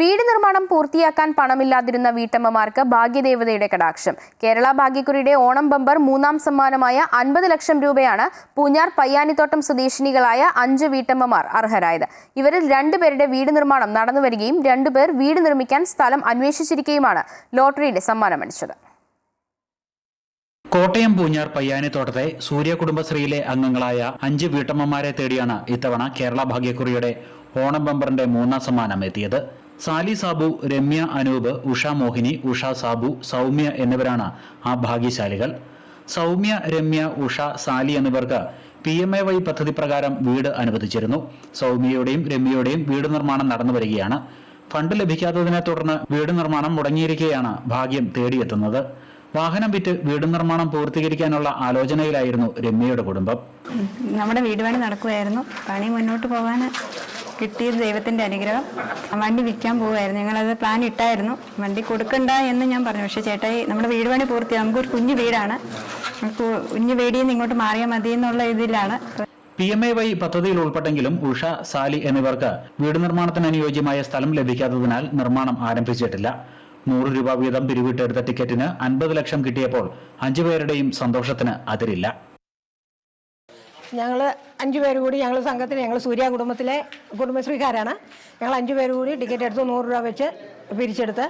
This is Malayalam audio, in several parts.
വീട് നിർമ്മാണം പൂർത്തിയാക്കാൻ പണമില്ലാതിരുന്ന വീട്ടമ്മമാർക്ക് ഭാഗ്യദേവതയുടെ കടാക്ഷം. കേരള ഭാഗ്യക്കുറിയുടെ ഓണം ബമ്പർ മൂന്നാം സമ്മാനമായ അൻപത് ലക്ഷം രൂപയാണ് പൂഞ്ഞാർ പയ്യാനിത്തോട്ടം സ്വദേശിനികളായ അഞ്ച് വീട്ടമ്മമാർ അർഹരായത്. ഇവരിൽ രണ്ടുപേരുടെ വീട് നിർമ്മാണം നടന്നുവരികയും രണ്ടുപേർ വീട് നിർമ്മിക്കാൻ സ്ഥലം അന്വേഷിച്ചിരിക്കുകയുമാണ് ലോട്ടറിയുടെ സമ്മാനമടിച്ചത് കോട്ടയം പൂഞ്ഞാർ പയ്യാനിത്തോട്ടത്തെ സൂര്യ കുടുംബശ്രീയിലെ അംഗങ്ങളായ അഞ്ച് വീട്ടമ്മമാരെ തേടിയാണ് ഇത്തവണ കേരള ഭാഗ്യക്കുറിയുടെ ഓണം ബമ്പറിന്റെ മൂന്നാം സമ്മാനം എത്തിയത്. സാലി സാബു രമ്യ അനൂപ് ഉഷ മോഹിനി ഉഷ സാബു സൗമ്യ എന്നിവരാണ് ആ ഭാഗ്യശാലികൾ. സൗമ്യ രമ്യ ഉഷ സാലി എന്നിവർക്ക് പി എം എ വൈ പദ്ധതി പ്രകാരം വീട് അനുവദിച്ചിരുന്നു. സൗമ്യയുടെയും രമ്യയുടെയും വീട് നിർമ്മാണം നടന്നു വരികയാണ്. ഫണ്ട് ലഭിക്കാത്തതിനെ തുടർന്ന് വീട് നിർമ്മാണം മുടങ്ങിയിരിക്കെയാണ് ഭാഗ്യം തേടിയെത്തുന്നത്. വാഹനം വിറ്റ് വീട് നിർമ്മാണം പൂർത്തീകരിക്കാനുള്ള ആലോചനയിലായിരുന്നു രമ്യയുടെ കുടുംബം. നമ്മുടെ വീട് പണി നടക്കുമായിരുന്നു പണി മുന്നോട്ട് പോകാൻ കിട്ടിയത് ദൈവത്തിന്റെ അനുഗ്രഹം. വണ്ടി വിൽക്കാൻ പോകുമായിരുന്നു ഞങ്ങളത് പ്ലാൻ ഇട്ടായിരുന്നു. വണ്ടി കൊടുക്കണ്ട എന്ന് ഞാൻ പറഞ്ഞു. പക്ഷേ ചേട്ടായി നമ്മുടെ വീട് പണി പൂർത്തി നമുക്കൊരു കുഞ്ഞു വീടാണ്. നമുക്ക് കുഞ്ഞു വീടിൽ നിന്ന് ഇങ്ങോട്ട് മാറിയാൽ മതി എന്നുള്ള ഇതിലാണ്. പി എം എ വൈ പദ്ധതിയിൽ ഉൾപ്പെട്ടെങ്കിലും ഉഷ സാലി എന്നിവർക്ക് വീട് നിർമ്മാണത്തിന് അനുയോജ്യമായ സ്ഥലം ലഭിക്കാത്തതിനാൽ നിർമ്മാണം ആരംഭിച്ചിട്ടില്ല. നൂറ് രൂപ വീതം പിരിവിട്ടെടുത്ത ടിക്കറ്റിന് അൻപത് ലക്ഷം കിട്ടിയപ്പോൾ അഞ്ചുപേരുടെയും സന്തോഷത്തിന് അതിരില്ല. ഞങ്ങൾ അഞ്ച് പേര് കൂടി ഞങ്ങൾ സംഘത്തിൽ ഞങ്ങൾ സൂര്യ കുടുംബത്തിലെ കുടുംബശ്രീക്കാരാണ്. ഞങ്ങൾ അഞ്ചു പേര് കൂടി ടിക്കറ്റ് എടുത്ത് നൂറ് രൂപ വെച്ച് പിരിച്ചെടുത്ത്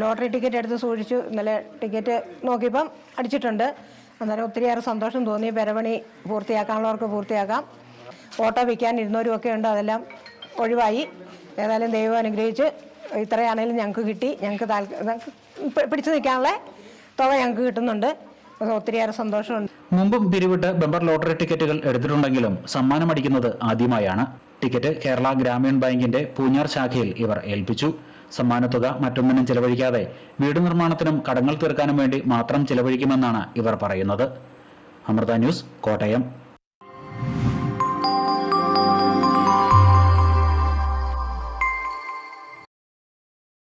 ലോട്ടറി ടിക്കറ്റ് എടുത്ത് സൂക്ഷിച്ചു. ഇന്നലെ ടിക്കറ്റ് നോക്കിയപ്പം അടിച്ചിട്ടുണ്ട്. അന്നേരം ഒത്തിരിയേറെ സന്തോഷം തോന്നി. പെരപണി പൂർത്തിയാക്കാനുള്ളവർക്ക് പൂർത്തിയാക്കാം. ഓട്ടോ വിൽക്കാൻ ഇരുന്നവരും ഒക്കെ ഉണ്ട്. അതെല്ലാം ഒഴിവായി. ഏതായാലും ദൈവം അനുഗ്രഹിച്ച് ഇത്രയാണെങ്കിലും ഞങ്ങൾക്ക് കിട്ടി. ഞങ്ങൾക്ക് താൽ പിടിച്ചു നിൽക്കാനുള്ള തുക ഞങ്ങൾക്ക് കിട്ടുന്നുണ്ട്. ഒത്തിരിയേറെ സന്തോഷമുണ്ട്. മുമ്പും പിരിവിട്ട് ബെമ്പർ ലോട്ടറി ടിക്കറ്റുകൾ എടുത്തിട്ടുണ്ടെങ്കിലും സമ്മാനം അടിക്കുന്നത് ആദ്യമായാണ്. ടിക്കറ്റ് കേരള ഗ്രാമീൺ ബാങ്കിന്റെ പൂഞ്ഞാർ ശാഖയിൽ ഇവർ ഏൽപ്പിച്ചു. സമ്മാനത്തുക മറ്റൊന്നിനും ചെലവഴിക്കാതെ വീട് നിർമ്മാണത്തിനും കടങ്ങൾ തീർക്കാനും വേണ്ടി മാത്രം ചെലവഴിക്കുമെന്നാണ് ഇവർ പറയുന്നത്. അമൃത ന്യൂസ് കോട്ടയം.